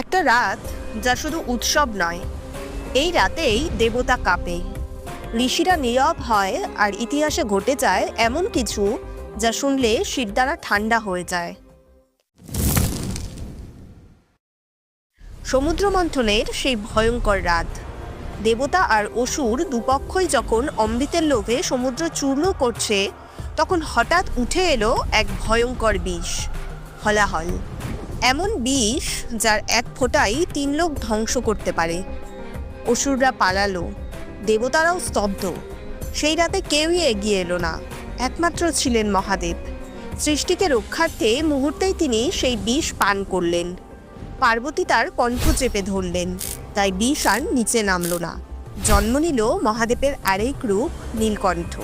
একটা রাত যা শুধু উৎসব নয়, এই রাতেই দেবতা কাঁপে। ঋষিরা নীরব হয় আর ইতিহাসে ঘটে যায় এমন কিছু যা শুনলে শিরদাঁড়া ঠান্ডা হয়ে যায়। সমুদ্র মন্থনের সেই ভয়ঙ্কর রাত, দেবতা আর অসুর দুপক্ষই যখন অমৃতের লোভে সমুদ্র চূর্ণ করছে, তখন হঠাৎ উঠে এলো এক ভয়ঙ্কর বিষ, হলাহল। এমন বিষ যার এক ফোঁটাই তিন লোক ধ্বংস করতে পারে। অসুররা পালালো, দেবতারাও স্তব্ধ। সেই রাতে কেউই এগিয়ে এলো না, একমাত্র ছিলেন মহাদেব। সৃষ্টিকে রক্ষার্থে মুহূর্তেই তিনি সেই বিষ পান করলেন। পার্বতী তার কণ্ঠ চেপে ধরলেন, তাই বিষ আর নিচে নামল না। জন্ম নিল মহাদেবের আরেক রূপ, নীলকণ্ঠ।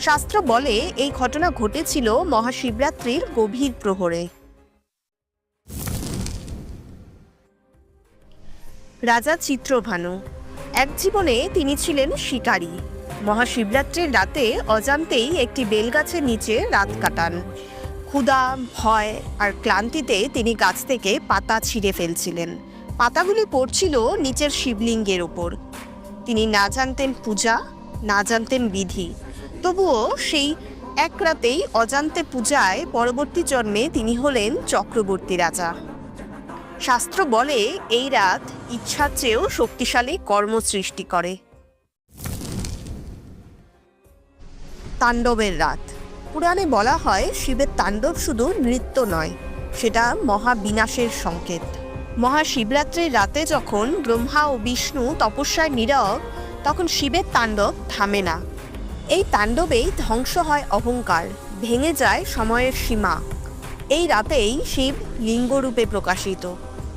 শাস্ত্র বলে এই ঘটনা ঘটেছিল মহাশিবরাত্রির গভীর প্রহরে। রাজা চিত্রভানু। এক জীবনে তিনি ছিলেন শিকারী। মহাশিবরাত্রির রাতে অজান্তেই একটি বেলগাছের নিচে রাত কাটান। ক্ষুধা, ভয় আর ক্লান্তিতে তিনি গাছ থেকে পাতা ছিঁড়ে ফেলছিলেন। পাতাগুলি পড়ছিল নিচের শিবলিঙ্গের ওপর। তিনি না জানতেন পূজা, না জানতেন বিধি। তবুও সেই এক রাতেই অজান্তে পূজায় পরবর্তী জন্মে তিনি হলেন চক্রবর্তী রাজা। শাস্ত্র বলে এই রাত ইচ্ছার চেয়েও শক্তিশালী কর্ম সৃষ্টি করে। তাণ্ডবের রাত। পুরাণে বলা হয় শিবের তাণ্ডব শুধু নৃত্য নয়, সেটা মহাবিনাশের সংকেত। মহাশিবরাত্রির রাতে যখন ব্রহ্মা ও বিষ্ণু তপস্যায় নীরব, তখন শিবের তাণ্ডব থামে না। এই তাণ্ডবেই ধ্বংস হয় অহংকার, ভেঙে যায় সময়ের সীমা। এই রাতেই শিব লিঙ্গরূপে প্রকাশিত।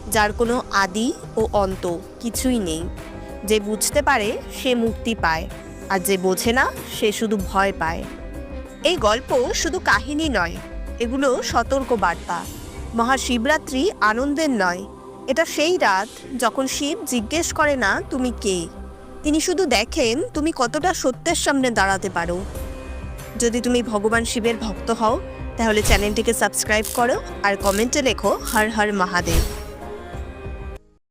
যার কোনো আদি ও অন্ত কিছুই নেই। যে বুঝতে পারে, সে মুক্তি পায়, আর যে বোঝে না, সে শুধু ভয় পায়। এই গল্প শুধু কাহিনী নয়, এগুলো সতর্ক বার্তা। মহাশিবরাত্রি আনন্দের নয়, এটা সেই রাত যখন শিব জিজ্ঞেস করে না, তুমি কে? তিনি শুধু দেখেন, তুমি কতটা সত্যের সামনে দাঁড়াতে পারো। যদি তুমি ভগবান শিবের ভক্ত হও, তাহলে চ্যানেলটিকে সাবস্ক্রাইব করো আর কমেন্টে লেখো, হর হর মহাদেব।